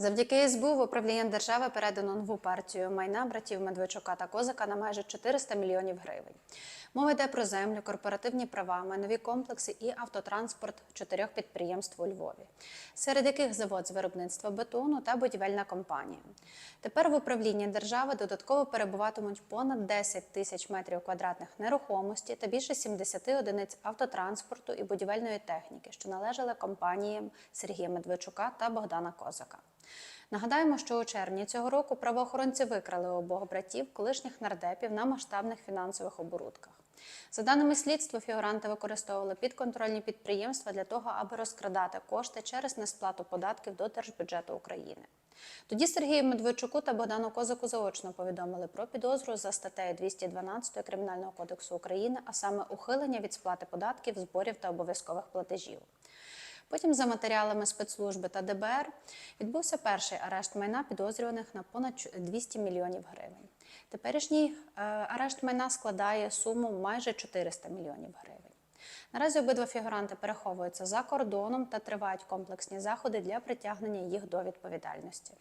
Завдяки СБУ в управління держави передано нову партію майна братів Медведчука та Козака на майже 400 мільйонів гривень. Мова йде про землю, корпоративні права, майнові комплекси і автотранспорт чотирьох підприємств у Львові, серед яких завод з виробництва бетону та будівельна компанія. Тепер в управлінні держави додатково перебуватимуть понад 10 тисяч метрів квадратних нерухомості та більше 70 одиниць автотранспорту і будівельної техніки, що належали компаніям Сергія Медведчука та Богдана Козака. Нагадаємо, що у червні цього року правоохоронці викрали обох братів колишніх нардепів на масштабних фінансових оборудках. За даними слідства, фігуранти використовували підконтрольні підприємства для того, аби розкрадати кошти через несплату податків до держбюджету України. Тоді Сергію Медведчуку та Богдану Козаку заочно повідомили про підозру за статтею 212 Кримінального кодексу України, а саме ухилення від сплати податків, зборів та обов'язкових платежів. Потім, за матеріалами спецслужби та ДБР, відбувся перший арешт майна підозрюваних на понад 200 мільйонів гривень. Теперішній е, арешт майна складає суму майже 400 мільйонів гривень. Наразі обидва фігуранти переховуються за кордоном та тривають комплексні заходи для притягнення їх до відповідальності.